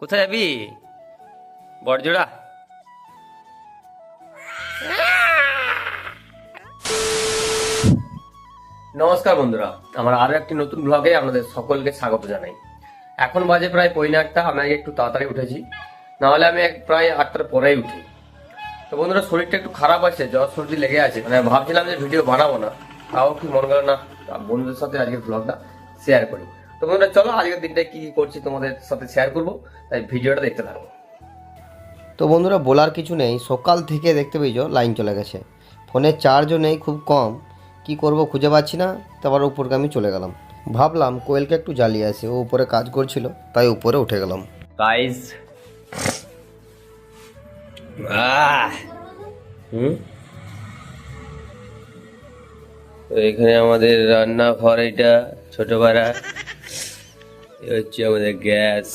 কোথায় যাবি? বড়জোড়া নমস্কার বন্ধুরা, আমার আরও একটি নতুন ব্লগে আপনাদের সকলকে স্বাগত জানাই। এখন বাজে প্রায় পৌনে আটটা, আমি একটু তাড়াতাড়ি উঠেছি, নাহলে আমি প্রায় আটটার পরেই উঠি। তো বন্ধুরা, শরীরটা একটু খারাপ আছে, জ্বর সর্দি লেগে আছে মানে ভাবছিলাম যে ভিডিও বানাবো না, তাও কি মন গেল না বন্ধুদের সাথে আজকের ব্লগটা শেয়ার করি তো বন্ধুরা চলো আজকের দিনটা কি কি করছি তোমাদের সাথে শেয়ার করব তাই ভিডিওটা দেখতে থাকো। তো বন্ধুরা বলার কিছু নেই। সকাল থেকে দেখতে পেয়েছ লাইন চলে গেছে। ফোনের চার্জও নেই খুব কম। কি করব খুঁজে পাচ্ছি না তারপর উপরকে আমি চলে গেলাম। ভাবলাম কোয়েলকে একটু জ্বালিয়ে আসি ও উপরে কাজ করছিল তাই উপরে উঠে গেলাম। গাইস হুম? এখানে আমাদের রান্নাঘর এটা। ছোট পাড়া এ হচ্ছে আমাদের গ্যাস।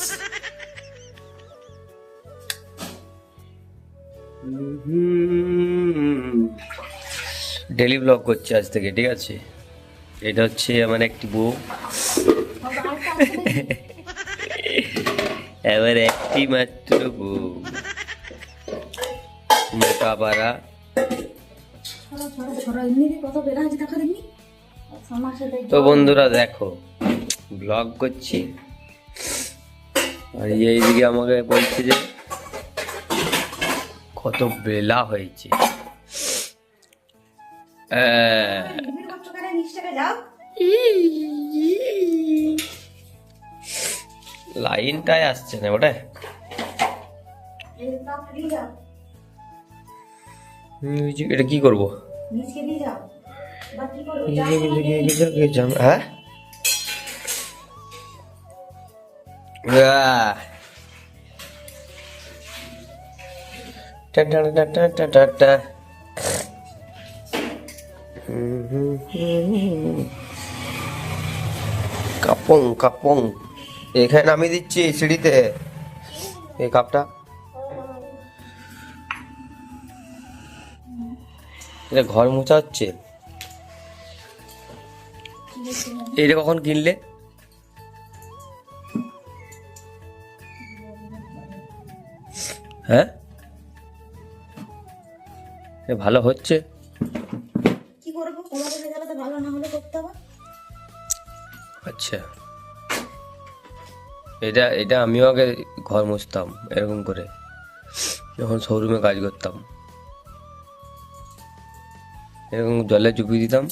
ডেলি ব্লগ করছে আজ থেকে, ঠিক আছে? এটা হচ্ছে আমার একটি বউ। এবার একটি মাত্র বউ। মোটা পাড়া তো বন্ধুরা দেখো ব্লগ করছি। আর এইদিকে আমাকে বলছে যে কত বেলা হয়েছে। লাইনটাই আসছে না ওটা এটা কি করব? হুম। কাপং কাপং এখানে নামিয়ে দিচ্ছি সিঁড়িতে এই কাপটা এটা ঘর মোছা হচ্ছে এইটা কখন কিনলে? হ্যাঁ? এ ভালো হচ্ছে। কি করব? কোমরে গেলে ভালো না হলে করতে হবে। আচ্ছা। এটা এটা আমিও আগে ঘর মুছতাম এরকম করে। যখন শোরুমে কাজ করতাম। এরকম জলে চুপিয়ে দিতাম।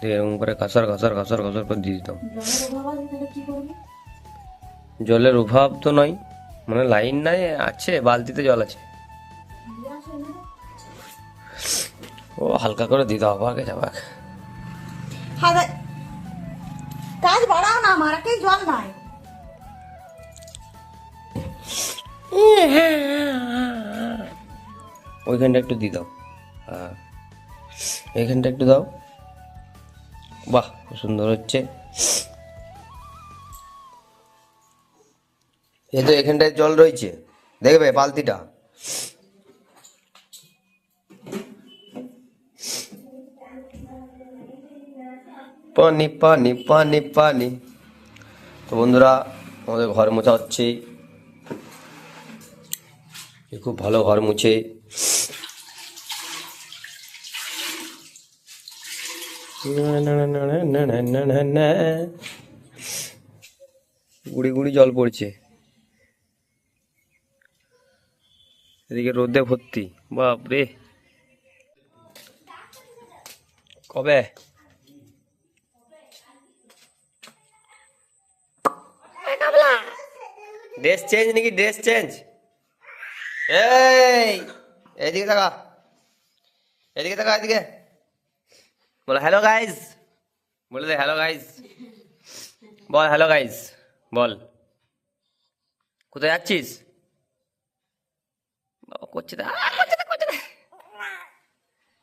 দিয়ে এরকম করে কাঁসার কাঁসার কাঁসার কাঁসার করে দিয়ে দিতাম জলের অভাব তো নয় মানে লাইন নাই আছে বালতিতে জল আছে। ও হালকা করে দিতে হবে আগে যাবাক কাজ বাড়াও না আমার একেই জল নাই। ওইখানটা একটু দিয়ে দাও। হ্যাঁ এইখানটা একটু দাও। বাহ, সুন্দর হচ্ছে। এই তো এখানটায় জল রয়েছে। দেখবে বালতিটা। পানি পানি পানি পানি। তো বন্ধুরা, আমাদের ঘর মোছা হচ্ছে। খুব ভালো ঘর মুছে। গুড়ি গুড়ি জল পড়ছে। এদিকে রোদে ভর্তি। বাপ রে কবে? ড্রেস চেঞ্জ নাকি? ড্রেস চেঞ্জ এই এদিকে থাকা এদিকে থাকা এদিকে বলো হ্যালো গাইজ বলে দে হ্যালো গাইজ বল হ্যালো গাইজ বল। কোথায় যাচ্ছিস? করছে।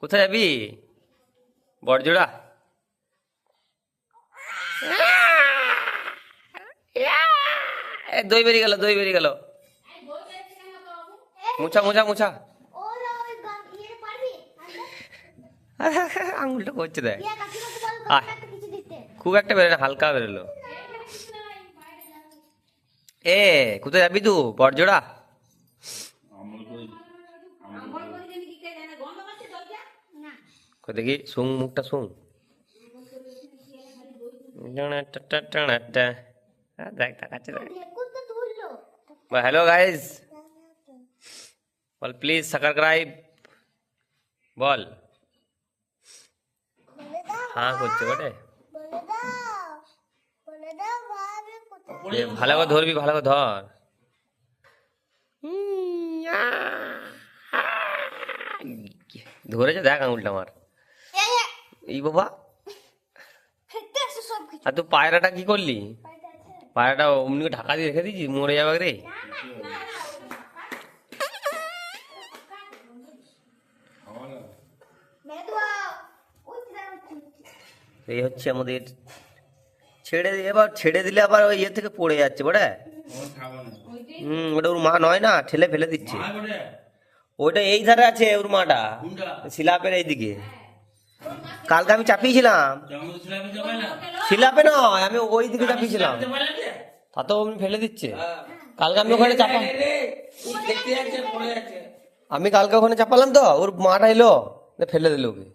কোথায় যাবি? বড়জোড়া দই বেরিয়ে গেল দই বেরিয়ে গেল। মুছা মুছা মুছা। আঙুলটা করছে দেখ। খুব একটা বেরোলো হালকা বেরোলো। এ কোথায় যাবি তু বরজোড়া দেখি শুং মুখটা শুং হ্যালো গাইজ বল প্লিজ সাবস্ক্রাইব বল। হ্যাঁ করছে বটে? ভালো করে ধরবি ভালো করে ধর। ধরেছে দেখ আঙুলটা আমার। এই বাবা। আর তুই পায়রাটা কি করলি? পায়রাটা অমনি ঢাকা দিয়ে রেখে দিয়েছি মরে যাবে রে। এই হচ্ছে আমাদের ছেড়ে দিয়ে এবার ছেড়ে দিলে আবার ওই ইয়ে থেকে পড়ে যাচ্ছে বটে? হুম ওটা ওর মা নয় না ঠেলে ফেলে দিচ্ছে। ওইটা এই ধারে আছে ওর মাটা শিলাপের এইদিকে। কালকে আমি চাপিয়েছিলাম। শিলাপে নয় আমি ওই দিকে চাপিয়েছিলাম। তা তো আমি ফেলে দিচ্ছে। কালকে আমি ওখানে চাপা আমি কালকে ওখানে চাপালাম তো ওর মাটা এলো ফেলে দিল ওকে।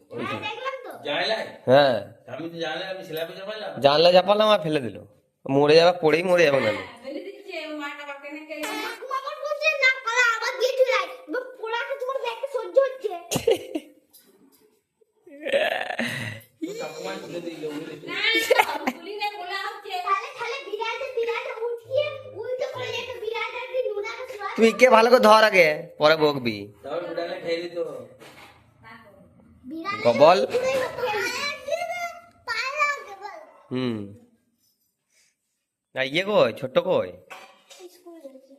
হ্যাঁ। জানলা চাপালাম আর ফেলে দিল। মরে যাবে পড়েই মরে যাবে না তুই কে ভালো করে ধর আগে পরে বকবি। গবল হুম। আর ইয়ে কই? ছোট্ট কই?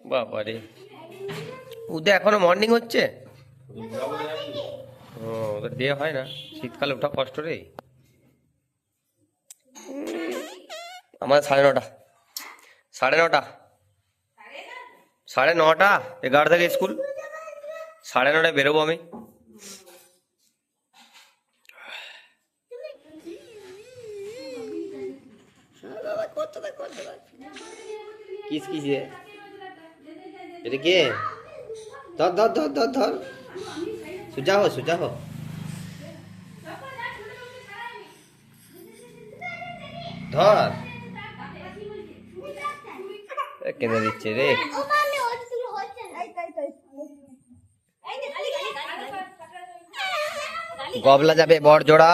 বাবা রে উদয় এখনও মর্নিং হচ্ছে? ও, ওদের ডে হয় না? শীতকালে ওঠা কষ্ট রে। আমার সাড়ে নটা। সাড়ে নটা। সাড়ে নটা? এগারো থেকে স্কুল? সাড়ে নটায় বেরোবো আমি। কিস কিসে এটা কে ধর ধর ধর ধর ধর সোজা হো সোজা হো ধর এ, কেঁদে দিচ্ছে রে গবলা যাবে বড় জোড়া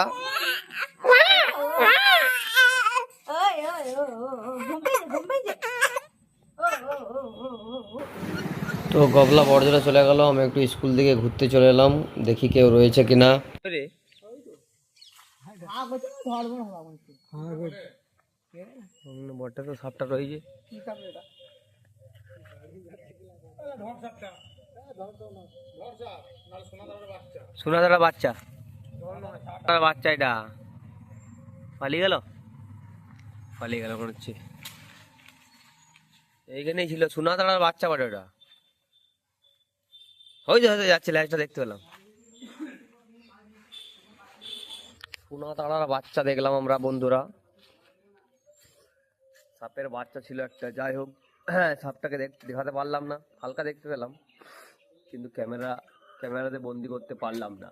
তো গবলা বড়জোড়া চলে গেল আমি একটু স্কুল দিকে ঘুরতে চলে এলাম দেখি কেউ রয়েছে কিনা। বটটা তো সাপটা রয়েছে। সোনাদারা বাচ্চা। সোনাদারা বাচ্চা এটা। পালিয়ে গেল? পালিয়ে গেল মনে হচ্ছে। এইখানেই ছিল সোনাদারার বাচ্চা বটে ওটা। ওই যে, হয়তো যাচ্ছে লাইটটা দেখতে পেলাম। সোনা তারার বাচ্চা দেখলাম আমরা, বন্ধুরা। সাপের বাচ্চা ছিল একটা, যাই হোক হ্যাঁ সাপটাকে দেখ দেখাতে পারলাম না, হালকা দেখতে পেলাম। কিন্তু ক্যামেরা, ক্যামেরাতে বন্দি করতে পারলাম না।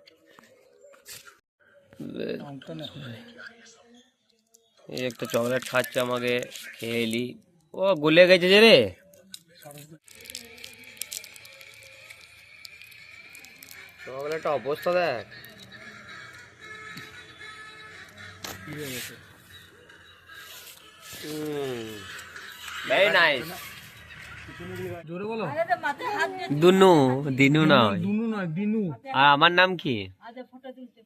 এই একটা চকলেট খাচ্ছে আমাকে খেয়ে এলি। ও গুলে গেছে যে রে। চকলেটটা অবস্থা দেখ। ভেরি নাইস জোরে বলো। দুনু দিনু নয়। দিনু নয় দিনু। আর আমার নাম কি?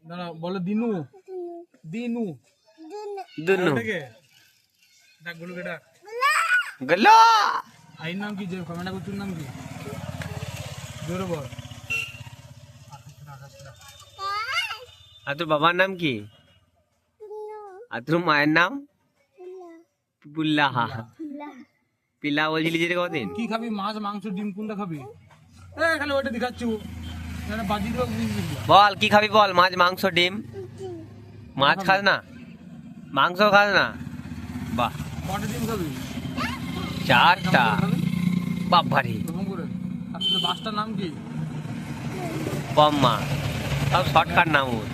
দাঁড়া বলো দিনু। দিনু। দুনু। ডাকগুলো কেটা গেল। আইর নাম কি যে কমেন্টা করছির নাম কি? জোরে বল। আর তোর বাবার নাম কি? আর তোর মায়ের নাম? পুল্লাহা পিলা বলছিলি যে রে কদিন? কি খাবি? মাছ মাংস ডিম কোনটা খাবি? খালি ওটা দেখাচ্ছি বল কি খাবি বল? মাছ মাংস ডিম? মাছ খাস না? মাংস খাস না? বাহ। চারটা? বাবারি বাসটার নাম কি? বম্মা। সব শর্টকাট নাম ওর।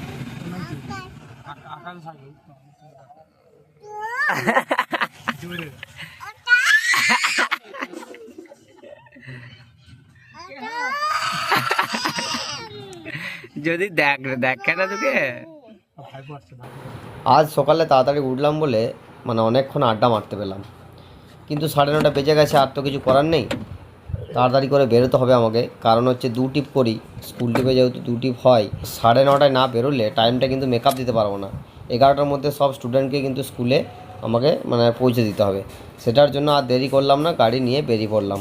যদি দেখ দেখে না তোকে? আজ সকালে তাড়াতাড়ি উঠলাম বলে মানে অনেকক্ষণ আড্ডা মারতে পেলাম। কিন্তু সাড়ে নটা বেজে গেছে আর তো কিছু করার নেই। তাড়াতাড়ি করে বেরোতে হবে আমাকে। কারণ হচ্ছে দু টিপ করি স্কুল টিপে যেহেতু দু টিপ হয় সাড়ে নটায় না বেরোলে টাইমটা কিন্তু মেকআপ দিতে পারব না। এগারোটার মধ্যে সব স্টুডেন্টকে কিন্তু স্কুলে আমাকে মানে পৌঁছে দিতে হবে। সেটার জন্য আর দেরি করলাম না গাড়ি নিয়ে বেরিয়ে পড়লাম।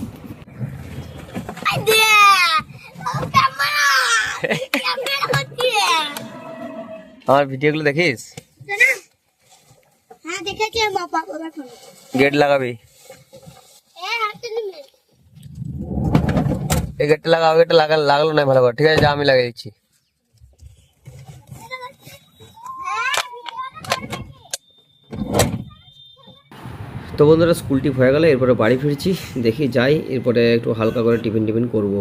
আমার ভিডিওগুলো দেখিস? হ্যাঁ দেখেছি বাবা বাবা গেট লাগাবি। এই গেটটা লাগাও গেটটা লাগা লাগল না ভালো করে। ঠিক আছে যা আমি লাগিয়ে দিচ্ছি। তো বন্ধুরা স্কুল টিপ হয়ে গেলে এরপরে বাড়ি ফিরছি দেখি যাই এরপরে একটু হালকা করে টিফিন টিফিন করব।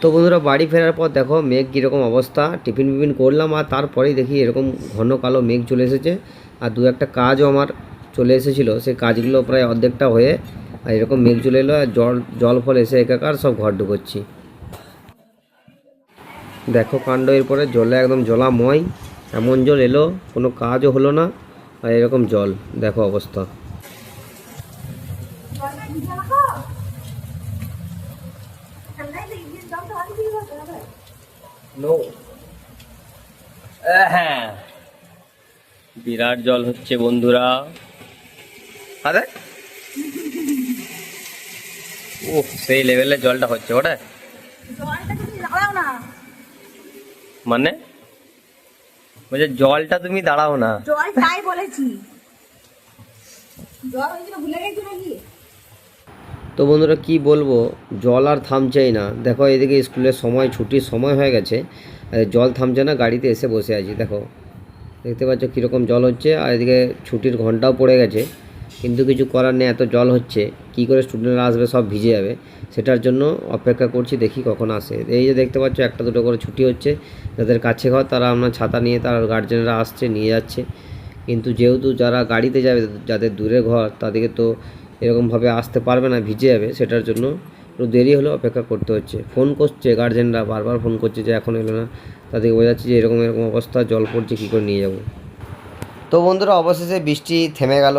তো বন্ধুরা, বাড়ি ফেরার পর দেখো মেঘ কীরকম অবস্থা। টিফিন টিফিন করলাম আর তারপরেই দেখি এরকম ঘন কালো মেঘ চলে এসেছে। আর দু একটা কাজও আমার চলে এসেছিল। সেই কাজগুলো প্রায় অর্ধেকটা হয়ে আর এরকম মেঘ চলে এলো আর জল জল ফল এসে একাকার সব ঘর ঢুকোচ্ছি। দেখো কাণ্ড, এরপরে জলে একদম জলাময়। এমন জল এলো, কোনো কাজও হলো না। আর এরকম জল, দেখো অবস্থা। হ্যাঁ। বিরাট জল হচ্ছে বন্ধুরা। আরে। ও সেই লেভেলে জলটা হচ্ছে ওটা? জলটা তুমি দাঁড়াও না। মানে? বলছে জলটা তুমি দাঁড়াও না। জল তাই বলেছি। জল হয়েছিল ভুলে গেছি নাকি? তো বন্ধুরা কি বলব, জল আর থামছেই না। দেখো, এদিকে স্কুলের সময়, ছুটির সময় হয়ে গেছে। জল থামছে না, গাড়িতে এসে বসে আছি, দেখো। দেখতে পাচ্ছ কীরকম জল হচ্ছে, আর এদিকে ছুটির ঘন্টাও পড়ে গেছে। কিন্তু কিছু করার নেই, এত জল হচ্ছে। কি করে স্টুডেন্টরা আসবে, সব ভিজে যাবে। সেটার জন্য অপেক্ষা করছি, দেখি কখন আসে। এই যে দেখতে পাচ্ছ, একটা দুটো করে ছুটি হচ্ছে। যাদের কাছে ঘর, তারা আপনার ছাতা নিয়ে, তার গার্জেনরা আসছে, নিয়ে যাচ্ছে। কিন্তু যেহেতু যারা গাড়িতে যাবে, যাদের দূরে ঘর, তাদেরকে তো এরকমভাবে আসতে পারবে না ভিজে যাবে সেটার জন্য একটু দেরি হলেও অপেক্ষা করতে হচ্ছে। ফোন করছে গার্জেনরা বারবার ফোন করছে যে এখন এলো না তাদেরকে বোঝাচ্ছে যে এরকম এরকম অবস্থা জল পড়ছে কী করে নিয়ে যাব? তো বন্ধুরা অবশেষে বৃষ্টি থেমে গেল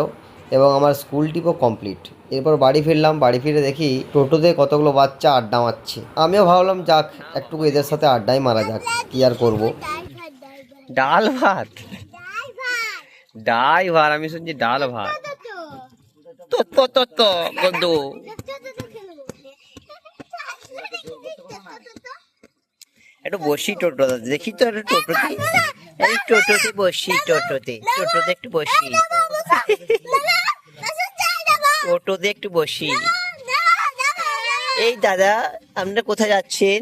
এবং আমার স্কুল টিপও কমপ্লিট এরপর বাড়ি ফিরলাম বাড়ি ফিরে দেখি টোটোতে কতগুলো বাচ্চা আড্ডা মারছে। আমিও ভাবলাম যাক একটু এদের সাথে আড্ডাই মারা যাক কি আর করব? ডাল ভাত? ডাই ভাত আমি শুনছি ডাল ভাত। তো তো বন্ধু একটু বসি টোটোতে দেখি তো একটু টোটোতে এই টোটোতে বসি টোটোতে টোটোতে একটু বসি টোটোতে একটু বসি এই দাদা আপনারা কোথায় যাচ্ছেন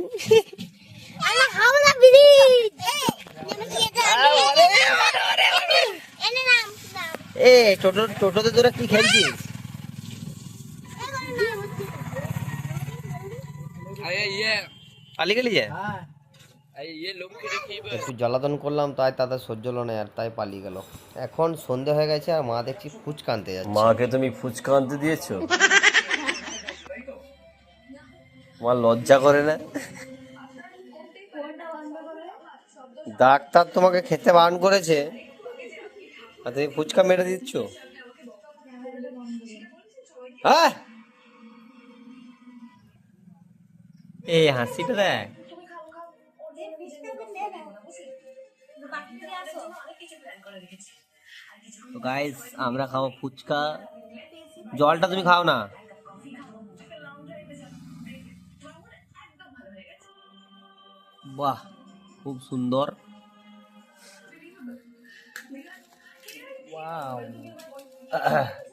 এ টোটো টোটোতে তোরা কি খেলছিস পালিয়ে গেলি যে? একটু জ্বালাতন করলাম তাই তাদের সহ্য হলো না আর তাই পালিয়ে গেল। এখন সন্ধে হয়ে গেছে আর মা দেখছি ফুচকা আনতে যাচ্ছে। মাকে তুমি ফুচকা আনতে দিয়েছ? তোমার লজ্জা করে না? ডাক্তার তোমাকে খেতে বারণ করেছে। আর তুমি ফুচকা মেরে দিচ্ছ? হ্যাঁ? এই হাসিটা দেখ। তো গাইস আমরা খাব ফুচকা। জলটা তুমি খাও না। বাহ খুব সুন্দর। ওয়াও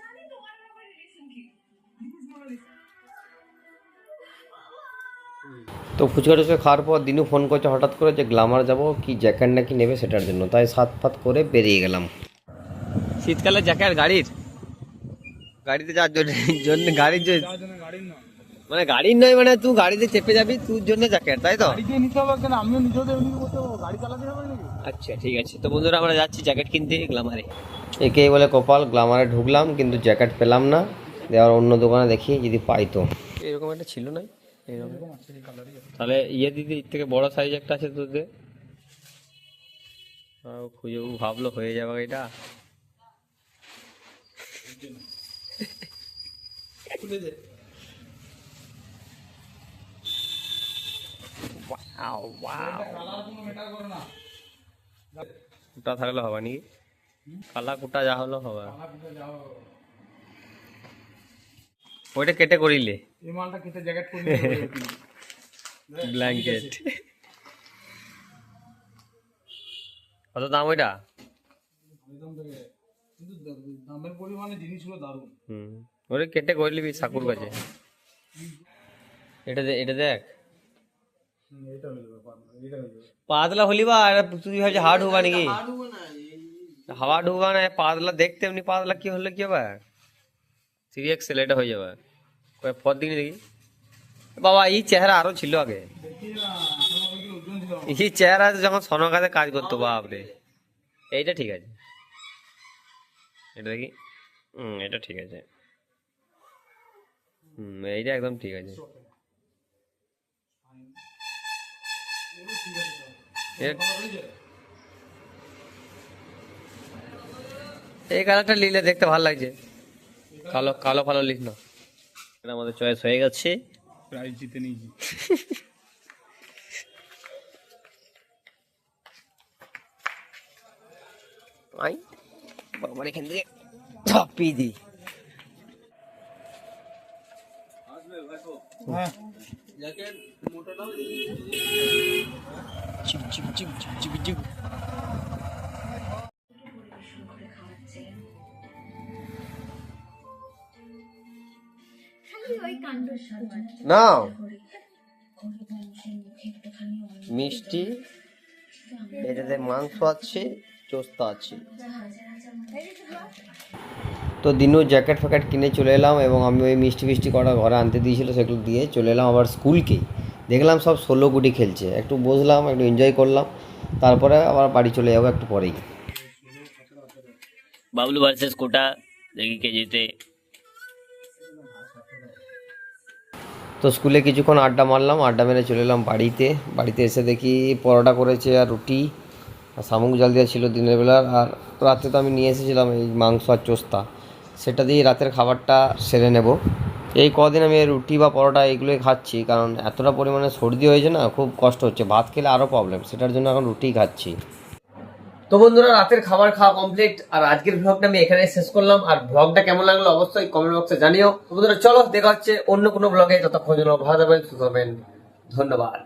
তো ফুচকা টুচকা খাওয়ার পর দিনু ফোন করছে হঠাৎ করে যে গ্লামার যাব কি জ্যাকেট নাকি নেবে সেটার জন্য। তাই সাত ফাত করে বেরিয়ে গেলাম। শীতকালে জ্যাকেট গাড়ির? গাড়িতে যাওয়ার জন্য জন্য গাড়ির জন্য গাড়ির মানে গাড়ির নয় মানে তুই গাড়িতে চেপে যাবি তুই জন্য জ্যাকেট তাই তো? গাড়ি নিতে হবে কেন? আমিও নিজেও গাড়ি চালাতে হবে নাকি? আচ্ছা ঠিক আছে। তো বন্ধুরা আমরা যাচ্ছি জ্যাকেট কিনতে গ্লামারে। একেই বলে কপাল গ্লামারে ঢুকলাম কিন্তু জ্যাকেট পেলাম না। দেওয়ার অন্য দোকানে দেখি যদি পাই তো। এরকম একটা ছিল না? এরকম তাহলে ইয়ে দিদি এর থেকে বড় সাইজ একটা আছে তোদের খুঁজে ভাবলো হয়ে যাবে এটা. কুটা থাকলে হবে নাকি? কালা কুটা যা হলো হবে। ওইটা কেটে করিলে। এই মালটা কেটে জ্যাকেট করে ব্ল্যাঙ্কেট কত দাম ওইটা? কিন্তু দামের পরিমাণে জিনিসগুলো দারুণ। হুম। ওরে কেটে করে নিবি সাকুর কাছে। এটা এটা দেখ। পাতলা, হলি বা আর তুই ভাবছিস হার্ড হোগা নাকি? হাওয়া ঢোকা না পাতলা দেখতে এমনি পাতলা কি হলে কি হবে থ্রি এক্সেল এটা হয়ে যাবে। ফর দিন দেখি। বাবা, এই চেহারা আরও ছিল আগে। এই চেহারা যখন সনকাতে কাজ করতো, বাপরে। এইটা ঠিক আছে। এটা দেখি। হুম এটা ঠিক আছে। হুম এইটা একদম ঠিক আছে। এই কালারটা নিলে দেখতে ভালো লাগছে। কালো কালো কালো লিখ না। আমাদের চয়েস হয়ে গেছে। প্রাইজ জিতে নিয়েছি। আই বাবার এখান থেকে ঝাপিয়ে দিই। হ্যাঁ। চিপ চিপ চিপ চিপ চিপ চিপ নাও। মিষ্টি এটাতে মাংস আছে চোস্তা আছে। তো দিনু জ্যাকেট ফ্যাকেট কিনে চলে এলাম এবং আমি ওই মিষ্টি ফিষ্টি কটা ঘরে আনতে দিয়েছিল সেগুলো দিয়ে চলে এলাম আবার স্কুলকে। দেখলাম সব ষোলো গুটি খেলছে। একটু বসলাম একটু এনজয় করলাম। তারপরে আবার বাড়ি চলে যাব একটু পরেই। বাবলু ভার্সেস কোটা দেখি কে জিতে তো স্কুলে কিছুক্ষণ আড্ডা মারলাম, আড্ডা মেরে চলে এলাম বাড়িতে। বাড়িতে এসে দেখি পরোটা করেছে আর রুটি, আর শামুক জাল দেওয়া ছিল দিনের বেলার, আর রাতে তো আমি নিয়ে এসেছিলাম এই মাংস আর চোস্তা। সেটা দিয়ে রাতের খাবারটা সেরে নেব। এই কদিন আমি রুটি বা পরোটা এইগুলোই খাচ্ছি, কারণ এতটা পরিমাণে সর্দি হয়েছে না, খুব কষ্ট হচ্ছে। ভাত খেলে আরও প্রবলেম সেটার জন্য এখন রুটিই খাচ্ছি। তো বন্ধুরা, রাতের খাবার খাওয়া কমপ্লিট আর আজকের ভ্লগটা আমি এখানে শেষ করলাম। আর ভ্লগটা কেমন লাগল অবশ্যই কমেন্ট বক্সে জানিও। বন্ধুরা, চলো দেখা হচ্ছে অন্য কোনো ভ্লগে ততক্ষণ ভালো থাকবেন, সুস্থ থাকবেন। ধন্যবাদ।